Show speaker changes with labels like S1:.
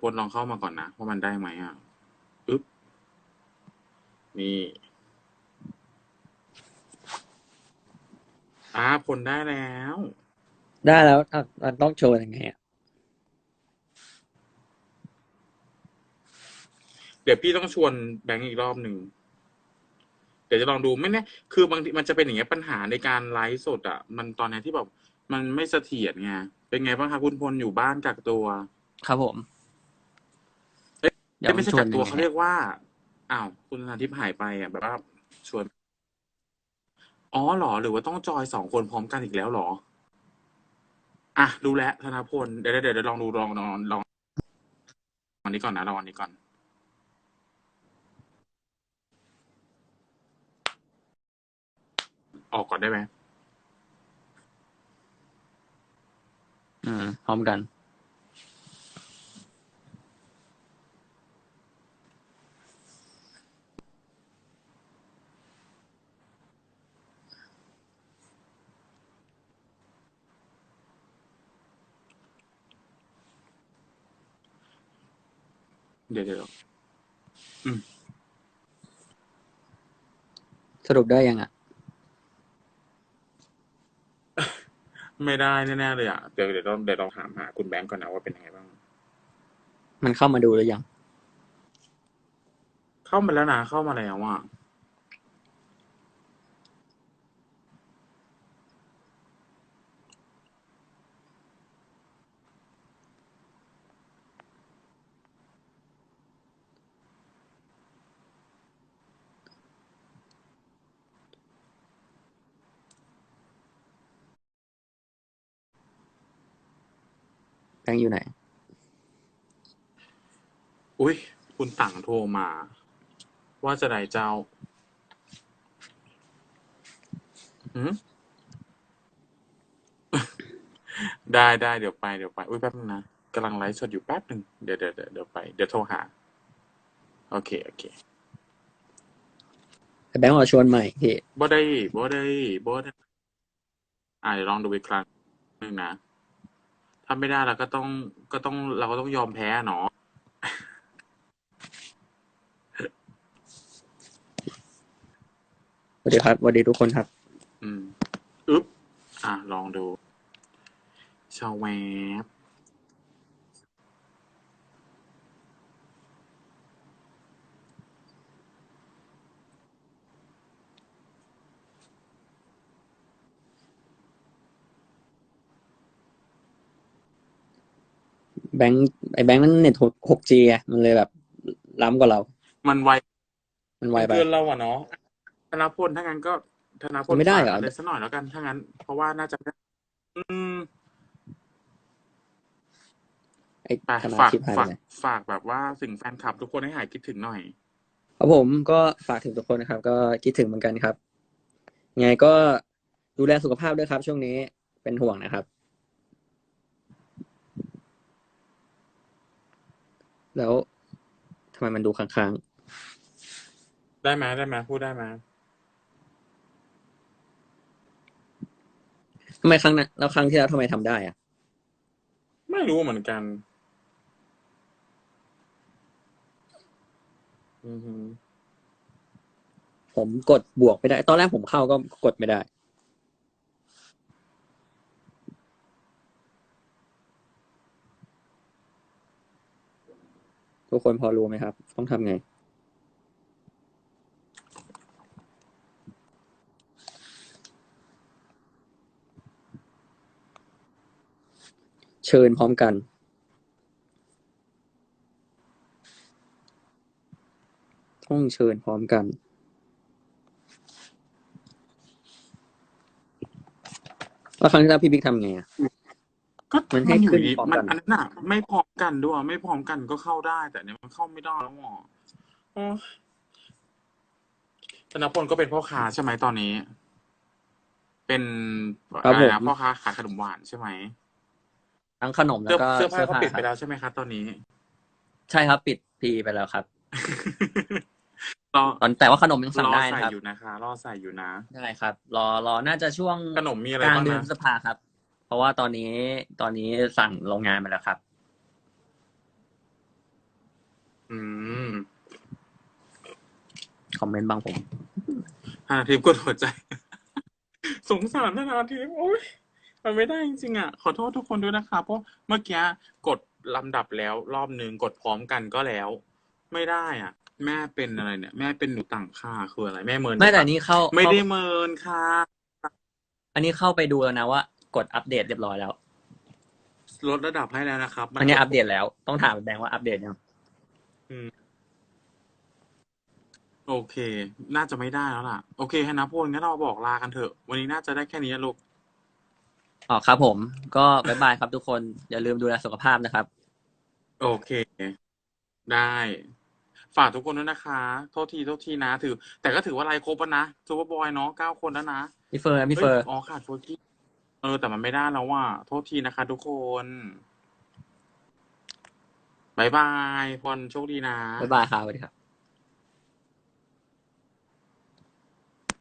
S1: พลลองเข้ามาก่อนนะว่ามันได้ไหมอะอึ๊บนี่อ่าพลได้แล้ว
S2: ได้แล้วอะมันต้องโชว์ยังไงอะ
S1: เดี๋ยวพี่ต้องชวนแบงค์อีกรอบหนึ่ง เดี๋ยวจะลองดูไม่แน่คือบางทีมันจะเป็นอย่างเงี้ยปัญหาในการไลฟ์สดอะ มันตอนนี้ที่แบบมันไม่เสถียรไงเป็นไงบ้างคะคุณพลอยู่บ้านกักตัว
S2: ครับผม
S1: เอ๊ะ
S2: เดี๋ยว
S1: ไม่ใช่
S2: ชว
S1: กันกตัว
S2: ยังไง
S1: เขาเรียกว่าอ้าวคุณธนาทิพย์หายไปอะแบบว่าชวน อ๋อเหรอ หรือว่าต้องจอยสองคนพร้อมกันอีกแล้วเหรอ อะรู้แล้วธนาพลเดี๋ยวเดี๋ยวเดี๋ยวลองดูลองลองลองอันนี้ก่อนนะลองอันนี้ก่อนออกก่อนได้ไหม
S2: อืมพร้อมกัน
S1: เดี๋ยวเดี๋ยว
S2: สรุปได้ยังอะ
S1: ไม่ได้แน่ๆเลยอะเดี๋ยวเดี๋ยวต้องเดี๋ยวลองถามหาคุณแบงก์ก่อนนะว่าเป็นยังไงบ้าง
S2: มันเข้ามาดูหรือยัง
S1: เข้ามาแล้วนะเข้ามาแล้วอะ
S2: งค์อยู่ไหน
S1: อุ้ยคุณต่างโทรมา ว่าจะได้เจ้าหืมได้ได้เดี๋ยวไปเดี๋ยวไป อุ้ยแป๊บนึงนะกำลังไลฟ์สดอยู่แป๊บหนึ่งเดี๋ยวเดี๋ยวเดี๋ยวเดี๋ยวไป เดี๋ยวโทรหา โอเค โอเค
S2: แต่แบงค์มาชวนใหม่พี่
S1: บ่ได้บ่ได้บ่ได้อ่าเดี๋ยวลองดูอีกครั้งหนึ่งนะ ถ้าไม่ได้เราก็ต้อง ก็ต้อง เราก็ต้องยอมแพ้เนาะ
S2: สวัสดีครับสวัสดีทุกคนครับ
S1: อืม อึ๊บ อะ ลองดูชาวแวบ
S2: บงค์ไอ้แบงค์นั้นเน็ต 6G ไงมันเลยแบบล้ำกว่าเรา
S1: มันไว
S2: มันไวไป
S1: เกินเราอะเนาะธนาพลถ้างั้นก็ธนาพล
S2: ไม่ได้เหรอ
S1: ฝากเลยสักหน่อยแล้วกันถ้างั้น เพราะว่าน่าจะไม่อืม
S2: ไอ้
S1: ไป
S2: ธนา
S1: ฝาก
S2: ชิปหายไป
S1: ฝาก
S2: ไหน
S1: ฝากแบบว่าสิ่งแฟนคลับทุกคนให้หายคิดถึงหน่อย
S2: ครับผมก็ฝากถึงทุกคนนะครับ ก็คิดถึงเหมือนกันครับยังไงก็ดูแลสุขภาพด้วยครับ ช่วงนี้เป็นห่วงนะครับ แล้วทำไมมันดูค้าง
S1: ได้ไหมได้ไหมพูดได้ไหม
S2: ๆทำไมครั้งนั้นแล้วครั้งที่แล้วทำไมทำได้อะ
S1: ไม่รู้เหมือนกัน อือฮึ
S2: ผมกดบวกไม่ได้ ตอนแรกผมเข้าก็กดไม่ได้ ทุกคนพอรู้ไหมครับ ต้องทำไง เชิญพร้อมกันต้องเชิญพร้อมกันว่าครั้งที่แล้วพี่บิ๊กทำไงอะ
S1: ก็
S2: มันให้
S1: อยู่
S2: ขึ้น
S1: ดี
S2: พร้อม
S1: มัน
S2: กัน
S1: อันนั้นน่ะ ไม่พร้อมกันด้วยไม่พร้อมกันก็เข้าได้ แต่เนี่ยมันเข้าไม่ได้แล้วอะโอ้ธนพลก็เป็นพ่อค้าใช่ไหมตอนนี้ เป็น
S2: ครับ
S1: อะไรนะ
S2: ผม
S1: พ่อค้าขายขนมหวานใช่ไหม
S2: ทั้งขนมแล้
S1: เสื้อ
S2: วก็
S1: เสื้อผ้าก็ปิด
S2: ค
S1: ไป
S2: รับ
S1: แล้วใช่ไหมครับตอนนี้
S2: ใช่ครับปิดพีไปแล้วครับ
S1: รอ
S2: ตอนแต่ว่าขนมยังสั่ง
S1: รอ
S2: ได้
S1: ใส่
S2: นะครับ
S1: อยู่นะคะ รอใส่อยู่นะ
S2: ได้ครับ รอรอน่าจะช่วง
S1: ขนมมีอะไร
S2: กลาง
S1: บ้าง
S2: เดือน
S1: นะ
S2: พฤษภาครับเพ ราะว่าตอนนี้ตอนนี้สั่งโรงงานมาแล้วครับ
S1: อืม
S2: คอมเมนต์บางผม
S1: ธนาทิพย์กดหัวใจ สงสารธนาทิพย์โอ้ยมันไม่ได้จริงๆอะ ขอโทษทุกคนด้วยนะคะ เพราะเมื่อกี้กดลำดับแล้ว รอบหนึ่งกดพร้อมกันก็แล้ว ไม่ได้อะ แม่เป็นอะไรเนี่ย แม่เป็นหนูต่างค่าคืออะไร แม่เมิน
S2: ไม่แต่อันนี้เข้า
S1: ไม่ได้
S2: เข้า
S1: เมินค่ะ
S2: อันนี้เข้าไปดูแล้วนะว่า กดอัปเดตเรียบร้อยแล้ว
S1: ลดระดับให้แล้วนะครับมั
S2: อันนี้อัปเดตแล้ว ต้องถามแบงค์ว่าอัปเดตยัง
S1: โอเค น่าจะไม่ได้แล้วล่ะ โอเคฮนะพลงั้นเราบอกลากันเถอะ วันนี้น่าจะได้แค่นี้นะลูก
S2: อ๋อครับผม ก็บ๊ายบายครับทุกคน อย่าลืมดูแลสุขภาพนะครับ
S1: โอเค ได้ ฝากทุกคนด้วยนะคะ โทษที โทษทีนะ ถือ แต่ก็ถือว่าไลฟ์ครบแล้วนะซูเปอร์บอยเนาะเก้าคนแล้วนะ
S2: พี่เฟิร์นพี่เฟิร์น
S1: อ้ยอ๋อขาดโฟกี้ เออ แต่มันไม่ได้แล้วว่ะโทษทีนะคะทุกคนบายบายพรโชคดีนะ
S2: บ๊ายบายครับสวัสดีครับ